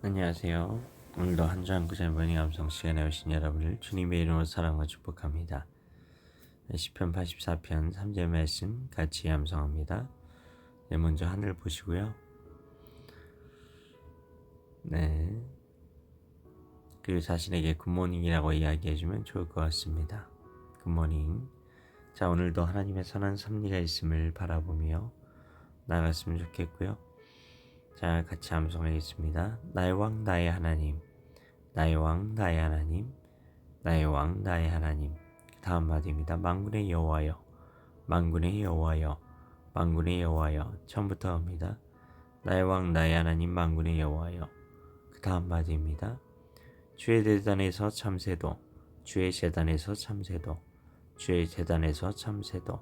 안녕하세요. 오늘도 한주한 구절 모닝 감성 시간에 오신 여러분을 주님의 이름으로 사랑과 축복합니다. 시편 84편 3절 말씀 같이 감성합니다. 네, 먼저 하늘 보시고요. 네. 그리고 자신에게 굿모닝이라고 이야기해주면 좋을 것 같습니다. 굿모닝. 자, 오늘도 하나님의 선한 섭리가 있음을 바라보며 나갔으면 좋겠고요. 자, 같이 암송하겠습니다. 나의 왕, 나의 하나님. 나의 왕, 나의 하나님. 나의 왕, 나의 하나님. 다음 마디입니다. 만군의 여호와여. 만군의 여호와여. 만군의 여호와여. 처음부터 합니다. 나의 왕, 나의 하나님, 만군의 여호와여. 그 다음 마디입니다. 주의 대단에서 참새도. 주의 재단에서 참새도. 주의 재단에서 참새도.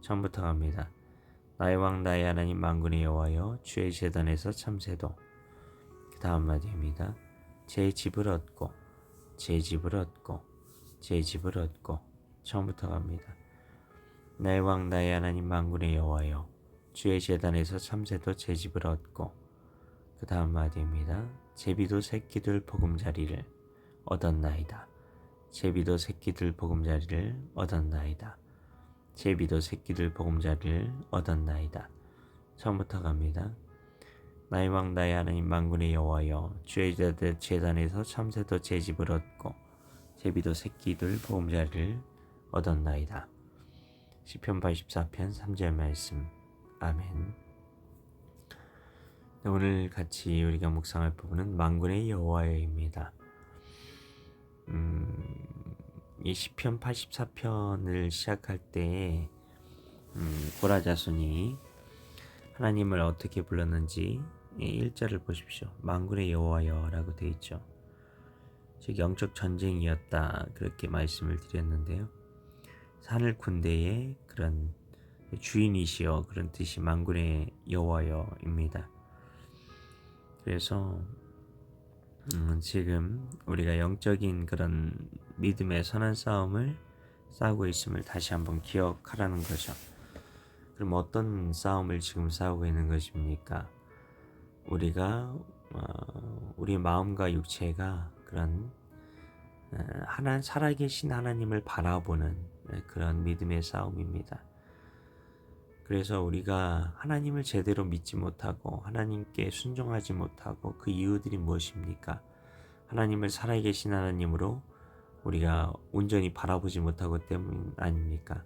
처음부터 갑니다. 나의 왕 나의 하나님 만군의 여호와여 주의 재단에서 참새도 그 다음 마디입니다. 제 집을 얻고 제 집을 얻고 제 집을 얻고 처음부터 갑니다. 나의 왕 나의 하나님 만군의 여호와여 주의 재단에서 참새도 제 집을 얻고 그 다음 마디입니다. 제비도 새끼들 보금자리를 얻었나이다. 제비도 새끼들 보금자리를 얻었나이다. 제비도 새끼들 보금자리를 얻었나이다. 처음부터 갑니다. 나의 왕 나의 하나님 만군의 여호와여 주의 재단에서 참새도 제 집을 얻고 제비도 새끼들 보금자리를 얻었나이다. 시편 84편 3절 말씀 아멘 네, 오늘 같이 우리가 묵상할 부분은 만군의 여호와여입니다. 음, 이 시편 84편을 시작할 때 음, 고라 자손이 하나님을 어떻게 불렀는지 1절을 보십시오. 만군의 여호와여라고 되어 있죠. 즉 영적 전쟁이었다 그렇게 말씀을 드렸는데요. 하늘 군대의 그런 주인이시여 그런 뜻이 만군의 여호와여입니다. 그래서 음, 지금 우리가 영적인 그런 믿음의 선한 싸움을 싸우고 있음을 다시 한번 기억하라는 거죠. 그럼 어떤 싸움을 지금 싸우고 있는 것입니까? 우리가 어, 우리 마음과 육체가 그런 어, 하나 살아계신 하나님을 바라보는 그런 믿음의 싸움입니다. 그래서 우리가 하나님을 제대로 믿지 못하고 하나님께 순종하지 못하고 그 이유들이 무엇입니까? 하나님을 살아계신 하나님으로 우리가 온전히 바라보지 못하고 때문 아닙니까?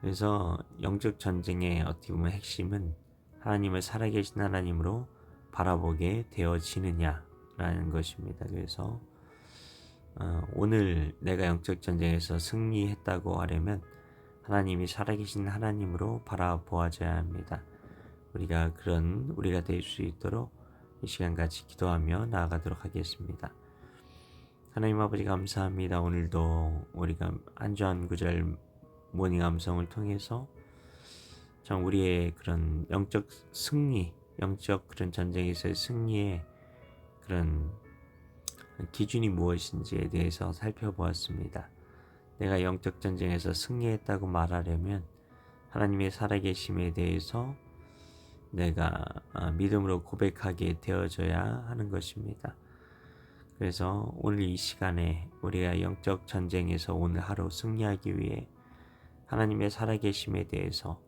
그래서 영적 전쟁의 어떻게 보면 핵심은 하나님을 살아계신 하나님으로 바라보게 되어지느냐라는 것입니다. 그래서 어, 오늘 내가 영적 전쟁에서 승리했다고 하려면 하나님이 살아계신 하나님으로 바라보아져야 합니다. 우리가 그런 우리가 될 수 있도록 이 시간 같이 기도하며 나아가도록 하겠습니다. 하나님 아버지 감사합니다. 오늘도 우리가 한주한 구절 모닝 암성을 통해서 참 우리의 그런 영적 승리, 영적 그런 전쟁에서의 승리의 그런 기준이 무엇인지에 대해서 살펴보았습니다. 내가 영적 전쟁에서 승리했다고 말하려면 하나님의 살아계심에 대해서 내가 아, 믿음으로 고백하게 되어져야 하는 것입니다. 그래서 오늘 이 시간에 우리가 영적 전쟁에서 오늘 하루 승리하기 위해 하나님의 살아계심에 대해서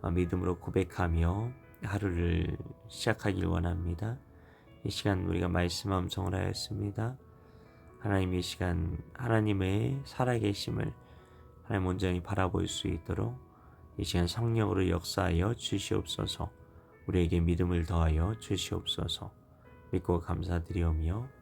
아, 믿음으로 고백하며 하루를 시작하길 원합니다. 이 시간 우리가 말씀 암송을 하였습니다. 하나님 이 시간 하나님의 살아계심을 하나님 온전히 바라볼 수 있도록 이 시간 성령으로 역사하여 주시옵소서 우리에게 믿음을 더하여 주시옵소서 믿고 감사드리오며